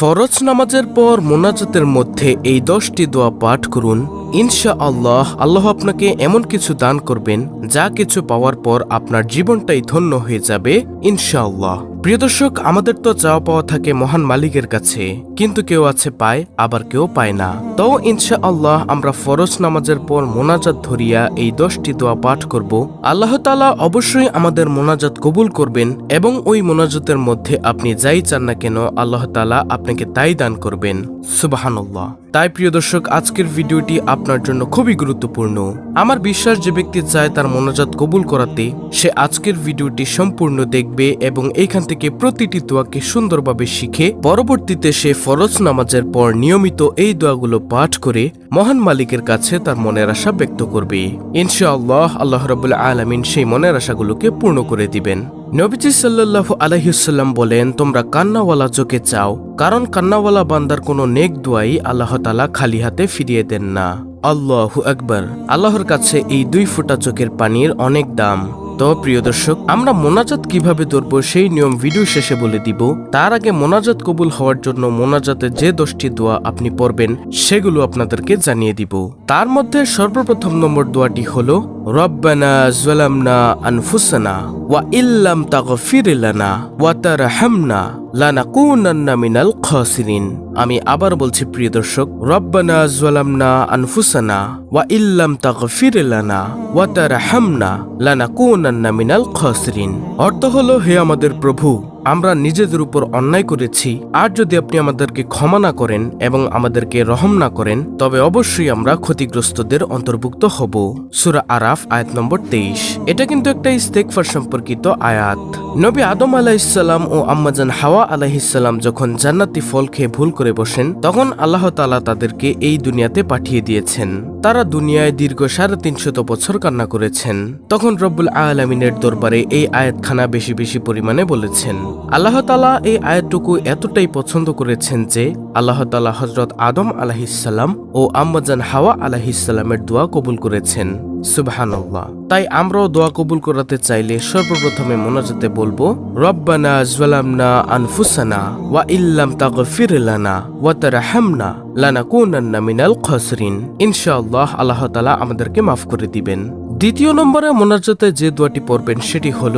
ফরজ নামাজের পর মোনাজাতের মধ্যে এই দশটি দোয়া পাঠ করুন। ইনশা আল্লাহ আল্লাহ আপনাকে এমন কিছু দান করবেন, যা কিছু পাওয়ার পর আপনার জীবনটাই ধন্য হয়ে যাবে ইনশা আল্লাহ প্রিয় দর্শক, আমাদের তো চাওয়া পাওয়া থাকে মহান মালিকের কাছে, কিন্তু কেউ আছে পায়, আবার কেউ পায় না। তো ইনশা আল্লাহ আমরা ফরজ নামাজের পর মোনাজাত ধরিয়া এই দশটি দোয়া পাঠ করব। আল্লাহ তালা অবশ্যই আমাদের মোনাজাত কবুল করবেন এবং ওই মোনাজাতের মধ্যে আপনি যাই চান না কেন, আল্লাহ তালা আপনাকে তাই দান করবেন। সুবাহান্লাহ তাই প্রিয় দর্শক, আজকের ভিডিওটি আপনার জন্য খুবই গুরুত্বপূর্ণ। আমার বিশ্বাস, যে ব্যক্তি চায় তার মোনাজাত কবুল করাতে, সে আজকের ভিডিওটি সম্পূর্ণ দেখবে এবং এইখান থেকে প্রতিটি দোয়াকে সুন্দরভাবে শিখে, পরবর্তীতে সে ফরজ নামাজের পর নিয়মিত এই দোয়াগুলো পাঠ করে মহান মালিকের কাছে তার মনের আশা ব্যক্ত করবে। ইনশাআল্লাহ আল্লাহ রবুল্লা আলমিন সেই মনের আশাগুলোকে পূর্ণ করে দিবেন। নবীজি সাল্লাল্লাহু আলহিসাল্লাম বলেন, তোমরা কান্নাওয়ালা চোখে চাও, কারণ কান্নাওয়ালা বান্দার কোনো নেক দোয়াই আল্লাহ তালা খালি হাতে ফিরিয়ে দেন না। আল্লাহ আকবার। আল্লাহর কাছে এই দুই ফোঁটা চোখের পানির অনেক দাম। তো প্রিয় দর্শক, আমরা মোনাজাত কীভাবে ধরবো সেই নিয়ম ভিডিও শেষে বলে দিব। তার আগে মোনাজাত কবুল হওয়ার জন্য মোনাজাতে যে দশটি দোয়া আপনি পড়বেন, সেগুলো আপনাদেরকে জানিয়ে দিব। তার মধ্যে সর্বপ্রথম নম্বর দোয়াটি হলো রব্বানা জলামনা আনফুসানা ওয়া ইল্লাম তাগফির লানা ওয়া তারহামনা লানাকুনান্না মিনাল খাসিরিন। আমি আবার বলছি, প্রিয় দর্শক, রব্বানা জলামনা আনফুসানা ওয়া ইল্লাম তাগফির লানা ওয়া তারহামনা লানাকুনান্না মিনাল খাসিরিন। অর্থ হলো, হে আমাদের প্রভু আমরা নিজেদের উপর অন্যায় করেছি। আর যদি আপনি আমাদেরকে ক্ষমা না করেন এবং আমাদেরকে রহম না করেন, তবে অবশ্যই আমরা ক্ষতিগ্রস্তদের অন্তর্ভুক্ত হব। সুরা আরাফ, আয়াত নম্বর তেইশ। এটা কিন্তু একটা ইস্তেকফার সম্পর্কিত আয়াত। নবী আদম আলাহিসাল্লাম ও আম্মাজান হাওয়া আলাহিসাল্লাম যখন জান্নাতি ফল খেয়ে ভুল করে বসেন, তখন আল্লাহ তালা তাদেরকে এই দুনিয়াতে পাঠিয়ে দিয়েছেন। তারা দুনিয়ায় দীর্ঘ সাড়ে তিনশত বছর কান্না করেছেন। তখন রব্বুল আলমিনের দরবারে এই আয়াতখানা বেশি বেশি পরিমাণে বলেছেন। আল্লাহ তালা এই আয়াতটুকু এতটাই পছন্দ করেছেন যে আল্লাহ তালা হজরত আদম আলাহিসাল্লাম ও আম্মাজান হাওয়া আলাহিসাল্লামের দোয়া কবুল করেছেন। সুবহানাল্লাহ। তাই আমরাও দোয়া কবুল করাতে চাইলে সর্বপ্রথমে মোনাজাতে বলব, রব্বানা জলামনা আনফুসানা ওয়া ইল্লাম তাগফির লানা ওয়া তারহামনা লানাকুনান্না মিনাল খাসরিন। ইনশাআল্লাহ আল্লাহ তাআলা আমাদেরকে মাফ করে দিবেন। দ্বিতীয় নম্বরে মোনাজাতে যে দোয়াটি পড়বেন সেটি হল,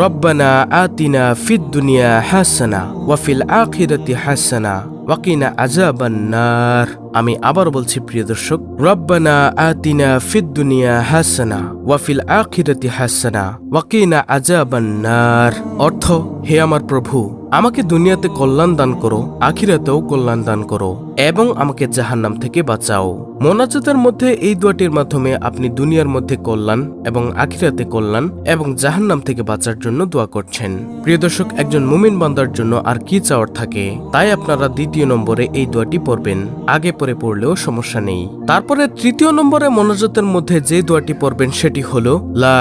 রব্বানা আতিনা ফিদ দুনিয়া হাসানা ওয়াফিল আখিরাতি হাসানা ওয়াকিনা আজাবান নার। আমি আবার বলছি, প্রিয় দর্শক, রব্বানা আতিনা ফিদ দুনিয়া হাসানা ওয়াফিল আখিরাতি হাসানা ওয়াকিনা আজাবান নার। অর্থ, হে আমার প্রভু, আমাকে দুনিয়াতে কল্যাণ দান করো, আখিরাতেও কল্যাণ দান করো, এবং আমাকে জাহান্নাম থেকে বাঁচাও। মোনাজাতের মধ্যে এই দোয়াটির মাধ্যমে আপনি দুনিয়ার মধ্যে কল্যাণ এবং আখিরাতে কল্যাণ এবং জাহান্নাম থেকে বাঁচার জন্য দোয়া করছেন। প্রিয় দর্শক, একজন মুমিন বান্দার জন্য আর কি চাওয়ার থাকে? তাই আপনারা দ্বিতীয় নম্বরে এই দোয়াটি পড়বেন। আগে পরে পড়লেও সমস্যা নেই। তারপরে তৃতীয় নম্বরে মোনাজাতের মধ্যে যে দোয়াটি পড়বেন সেটি হলো, লা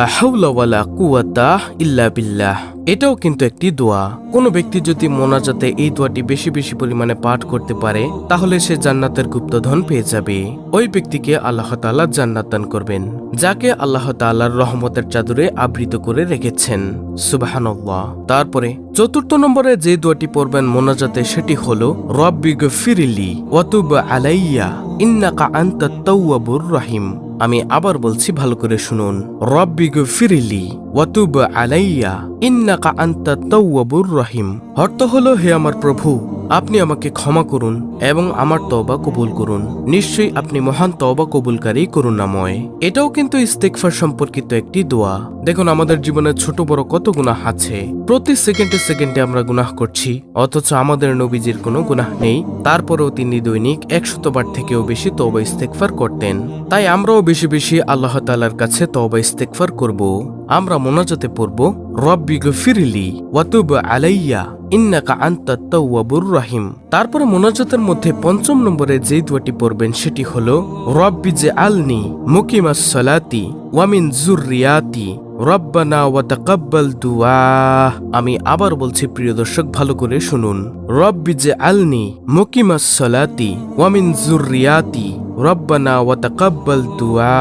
কুওয়াতা ইল্লা বিল্লাহ। এটাও কিন্তু একটি দোয়া। কোনো ব্যক্তি যদি মোনাজাতে এই দোয়াটি বেশি বেশি পরিমাণে পাঠ করতে পারে, তাহলে সে জান্নাতের গুপ্তধন পেয়ে যাবে। ওই ব্যক্তিকে আল্লাহ তাআলা জান্নাত করবেন, যাকে আল্লাহ তাআলার রহমতের চাদরে আবৃত করে রেখেছেন। সুবাহানল্লাহ। তারপরে চতুর্থ নম্বরে যে দোয়াটি পড়বেন মোনাজাতে সেটি হলো, রব্বি গফিরিলি ওয়াতুব আলাইয়া ইন্নাকা আনতা তাওয়াবুর রহিম। আমি আবার বলছি, ভালো করে শুনুন। রব্বি গফিরিলি ওয়াতুব আলাইয়া। ইন্নাকা আনতা তাওয়াবুর রহিম। অর্থ হলো, হে আমার প্রভু, আপনি আমাকে ক্ষমা করুন এবং আমার তওবা কবুল করুন। নিশ্চয়ই আপনি মহান তওবা কবুলকারী করুণাময়। এটাও কিন্তু ইস্তেকফার সম্পর্কিত একটি দোয়া। দেখুন, আমাদের জীবনে ছোট বড় কত গুনাহ আছে। প্রতি সেকেন্ডে সেকেন্ডে আমরা গুনাহ করছি, অথচ আমাদের নবীজির কোনো গুনাহ নেই। তারপরেও তিনি দৈনিক একশত বার থেকেও বেশি তওবা ইস্তেকফার করতেন। তাই আমরাও বেশি বেশি আল্লাহ তাআলার কাছে তওবা ইস্তেকফার করব। আমরা মোনাজাতে পড়ব, রব্বি গফিরলি ওয়াতুব আলাইয়া, ইন্নাকা আন্তা রহিম। তারপরে মোনাজাতের মধ্যে পঞ্চম নম্বরে যে দোয়াটি পড়বেন সেটি হল, রব্বি যে আলনি মুকিমাস সালাতি ওয়ামিন জুররিয়াতি রব্বানা ওয়া তাকাব্বাল দুআ আমি আবার বলছি, প্রিয় দর্শক, ভালো করে শুনুন। রব্বি যে আলনি মুকিমাস সালাতি ওয়ামিন জুররিয়াতি রব্বানা ওয়া তাকাব্বাল দুআ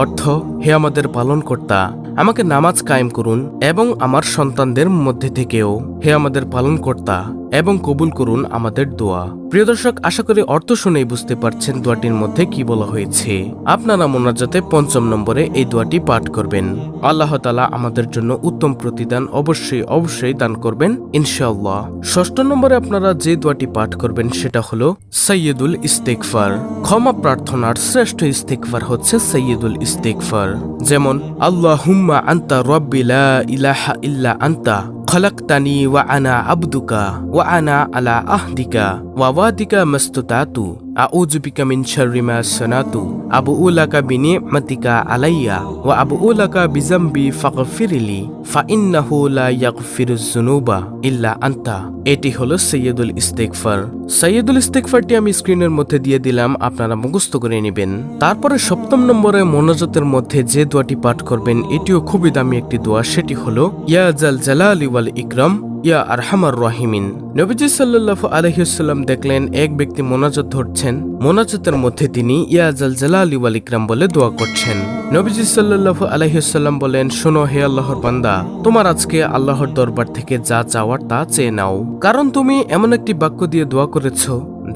অর্থ, হে আমাদের পালনকর্তা, আমাকে নামাজ কায়েম করুন এবং আমার সন্তানদের মধ্যে থেকেও। হে আমাদের পালনকর্তা এবং কবুল করুন আমাদের দোয়া। প্রিয় দর্শক, আশা করি অর্থ শুনেই বুঝতে পারছেন দোয়াটির মধ্যে কি বলা হয়েছে। আপনারা মোনাজাতে পঞ্চম নম্বরে এই দোয়াটি পাঠ করবেন। আল্লাহ তালা আমাদের জন্য উত্তম প্রতিদান অবশ্যই অবশ্যই দান করবেন, ইনশাআল্লাহ। ষষ্ঠ নম্বরে আপনারা যে দোয়াটি পাঠ করবেন সেটা হলো সৈয়দুল ইস্তেকফার ক্ষমা প্রার্থনার শ্রেষ্ঠ ইস্তেকফার হচ্ছে সৈয়দুল ইস্তেকফার যেমন আল্লাহ হুম্মা আন্তা রব্বিলা ইলাহা ইল্লা আন্তা। خلقتني وأنا عبدك وأنا على عهدك ووعدك ما استطعت. আউজুবিকা মিন শাররিমা সনাতু আবু উলাকা বিনি মাতিকা আলাইয়া ওয়া আবু উলাকা বিজাম্বি ফাগফিরিলি ফা ইন্নাহু লা ইয়াগফিরুজ যুনুবা ইল্লা আন্তা এটি হলো সৈয়দুল ইস্তেকফার সৈয়দুল ইস্তেকফারটি আমি স্ক্রিনের মধ্যে দিয়ে দিলাম আপনারা মুখস্থ করে নেবেন তারপরে সপ্তম নম্বরে মনোজতের মধ্যে যে দোয়াটি পাঠ করবেন এটিও খুবই দামি একটি দোয়া সেটি হলো ইয়া জাল জালালি ওয়াল ইকরাম ইয়া আরহামার রাহিমিন। নবীজি সাল্লাহ আলহিউসাল্লাম দেখলেন, এক ব্যক্তি মোনাজত ধরছেন। মোনাজতের মধ্যে তিনি, ইয়া জাল জালালি ওয়াল ইকরাম বলে দোয়া করছেন। নবীজি সাল্লাহ আলহিউসাল্লাম বলেন, শোনো হে আল্লাহর বান্দা, তোমার আজকে আল্লাহর দরবার থেকে যা চাওয়ার তা চেয়ে নাও। কারণ তুমি এমন একটি বাক্য দিয়ে দোয়া করেছ,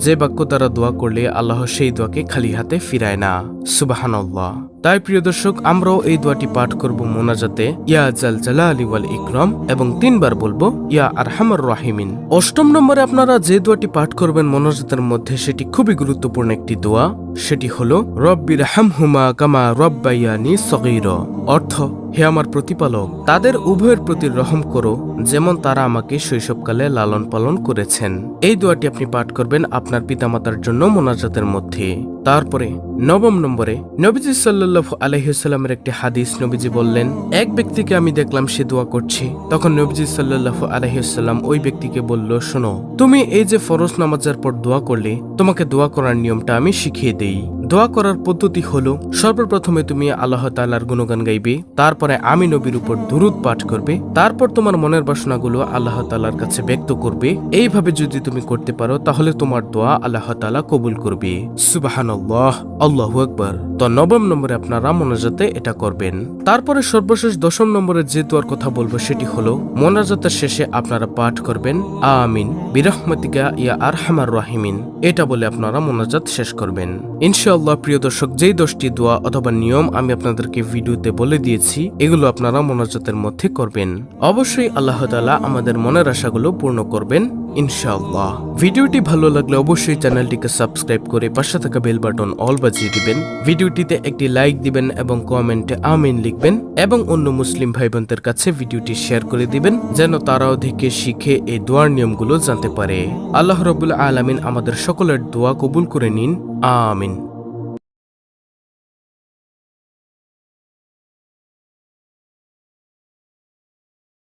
যে বাক্য দ্বারা দোয়া করলে আল্লাহ সেই দোয়াকে খালি হাতে ফিরায় না। সুবাহানাল্লাহ। তাই প্রিয় দর্শক, আমরাও এই দোয়াটি পাঠ করব মোনাজাতে, ইয়া জাল জালা আলী ওয়াল ইকরাম, এবং তিনবার বলব, ইয়া আরহামার রাহিমিন। অষ্টম নম্বরে আপনারা যে দোয়াটি পাঠ করবেন মোনাজাতের মধ্যে, সেটি খুবই গুরুত্বপূর্ণ একটি দোয়া। সেটি হলো রব্বির হামহুমা কামা রব্বাইয়ানি সগীর। অর্থ, হে আমার প্রতিপালক, তাদের উভয়ের প্রতি রহম করো, যেমন তারা আমাকে শৈশবকালে লালন পালন করেছেন। এই দোয়াটি আপনি পাঠ করবেন আপনার পিতামাতার জন্য মোনাজাতের মধ্যে। তারপরে নবম নম্বরে নবীজি সাল্লাহ আলহিসাল্লামের একটি হাদিস নবীজি বললেন, এক ব্যক্তিকে আমি দেখলাম সে দোয়া করছে। তখন নবীজি সাল্লাহ আলহিসাল্লাম ওই ব্যক্তিকে বলল, শোনো, তুমি এই যে ফরজ নামাজার পর দোয়া করলে, তোমাকে দোয়া করার নিয়মটা আমি শিখিয়ে দেই। দোয়া করার পদ্ধতি হলো, সর্বপ্রথমে তুমি আল্লাহ তালার গুণগান গাইবে, তারপরে আমি নবীর উপর দুরুদ পাঠ করবে, তারপর তোমার মনের বাসনাগুলো আল্লাহ তালার কাছে ব্যক্ত করবে। এইভাবে যদি তুমি করতে পারো, তাহলে তোমার দোয়া আল্লাহ তালা কবুল করবে। সুবাহান আল্লাহ আকবর। তো নবম নম্বরে আপনারা মোনাজাতে এটা করবেন। তারপরে সর্বশেষ দশম নম্বরে যে দোয়ার কথা বলব, সেটি হলো, মোনাজাতের শেষে আপনারা পাঠ করবেন, আমিন, বিরহমতিকা ইয়া আরহামার রাহিমিন। এটা বলে আপনারা মোনাজাত শেষ করবেন। ইনশাআল্লাহ, প্রিয় দর্শক, যেই দশটি দোয়া অথবা নিয়ম আমি আপনাদেরকে ভিডিওতে বলে দিয়েছি, এগুলো আপনারা মোনাজাতের মধ্যে করবেন। অবশ্যই আল্লাহ তালা আমাদের মনের আশাগুলো পূর্ণ করবেন, ইনশাআল্লাহ। ভিডিওটি ভালো লাগলে অবশ্যই চ্যানেলটিকে সাবস্ক্রাইব করে পাশে থাকা বেল বাটন অল বাজিয়ে দিবেন, ভিডিওটিতে একটি লাইক দিবেন এবং কমেন্টে আমিন লিখবেন এবং অন্য মুসলিম ভাই বোনদের কাছে ভিডিওটি শেয়ার করে দিবেন, যেন তারাও দেখে শিখে এই দোয়ার নিয়মগুলো জানতে পারে। আল্লাহ রবুল আলামিন আমাদের সকলের দোয়া কবুল করে নিন, আমিন।